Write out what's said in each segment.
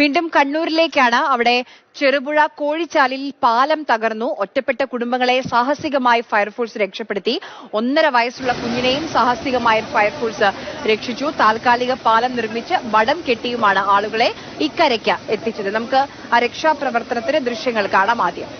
വീണ്ടും കണ്ണൂരിലേക്കാണ്. അവിടെ ചെറുപുഴ കോഴിച്ചാലിൽ പാലം തകർന്നു. ഒറ്റപ്പെട്ട കുടുംബങ്ങളെ സാഹസികമായി ഫയർഫോഴ്സ് രക്ഷപ്പെടുത്തി. ഒന്നര വയസ്സുള്ള കുഞ്ഞിനെയും സാഹസികമായി ഫയർഫോഴ്സ് രക്ഷിച്ചു. താൽക്കാലിക പാലം നിർമ്മിച്ച് വടം കെട്ടിയുമാണ് ആളുകളെ ഇക്കരയ്ക്ക് എത്തിച്ചത്. നമുക്ക് ആ രക്ഷാപ്രവർത്തനത്തിന് ദൃശ്യങ്ങൾ കാണാം ആദ്യം.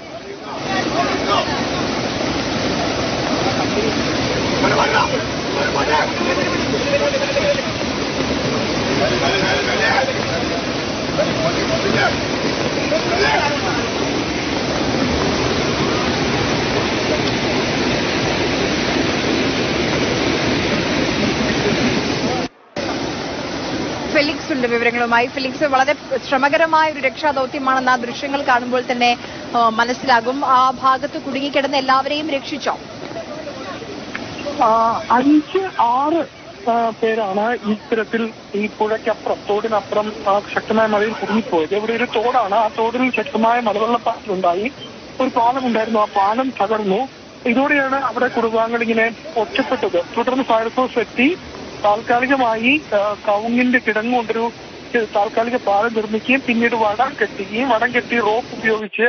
ഫെലിക്സ് വിവരങ്ങളുമായി. ഫെലിക്സ് വളരെ ശ്രമകരമായ ഒരു രക്ഷാദൌത്യമാണെന്ന് ആ ദൃശ്യങ്ങൾ കാണുമ്പോൾ തന്നെ മനസ്സിലാകും. ആ ഭാഗത്ത് കുടുങ്ങിക്കിടന്ന എല്ലാവരെയും രക്ഷിച്ചോ? അഞ്ച് ആറ് പേരാണ് ഇത്തരത്തിൽ ഈ പുഴയ്ക്കപ്പുറം തോടിനപ്പുറം ശക്തമായ മഴയിൽ കുടുങ്ങിപ്പോയത്? ഇവിടെ ഒരു തോടാണ്. ആ തോടിൽ ശക്തമായ മലവെള്ളപ്പാച്ചിലുണ്ടായി. ഒരു പാലം ഉണ്ടായിരുന്നു. ആ പാലം തകർന്നു. ഇതോടെയാണ് അവിടെ കുടുംബാംഗങ്ങൾ ഇങ്ങനെ ഒറ്റപ്പെട്ടത്. തുടർന്ന് ഫയർഫോഴ്സ് എത്തി. താൽക്കാലികമായി കവുങ്ങിന്റെ കിടങ്ങ് കൊണ്ടൊരു താൽക്കാലിക പാലം നിർമ്മിക്കുകയും പിന്നീട് വടം കെട്ടുകയും വടം കെട്ടി റോപ്പ് ഉപയോഗിച്ച്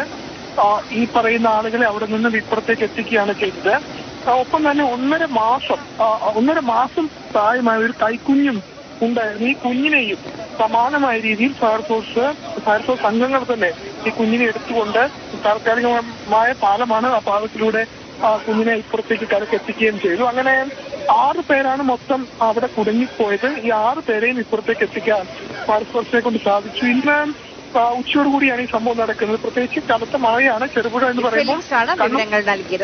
ഈ പറയുന്ന ആളുകളെ അവിടെ നിന്ന് ഇപ്പുറത്തേക്ക് എത്തിക്കുകയാണ് ചെയ്തത്. ഒപ്പം തന്നെ ഒന്നര മാസം ഒന്നര മാസം പ്രായമായ ഒരു കൈക്കുഞ്ഞും ഉണ്ടായിരുന്നു. ഈ കുഞ്ഞിനെയും സമാനമായ രീതിയിൽ ഫയർഫോഴ്സ് ഫയർഫോഴ്സ് അംഗങ്ങൾ തന്നെ ഈ കുഞ്ഞിനെ എടുത്തുകൊണ്ട് താൽക്കാലികമായ പാലമാണ് ആ പാലത്തിലൂടെ ആ കുഞ്ഞിനെ ഇപ്പുറത്തേക്ക് കരക്ക് എത്തിക്കുകയും ചെയ്തു. അങ്ങനെ ആറ് പേരാണ് മൊത്തം അവിടെ കുടുങ്ങിപ്പോയത്. ഈ ആറ് പേരെയും ഇപ്പുറത്തേക്ക് എത്തിക്കാൻ ഫയർഫോഴ്സിനെ കൊണ്ട് സാധിച്ചു. ഇന്ന് ഉച്ചയോടുകൂടിയാണ് ഈ സംഭവം നടക്കുന്നത്. പ്രത്യേകിച്ച് കനത്ത മഴയാണ്. ചെറുപുഴ എന്ന് പറയുമ്പോൾ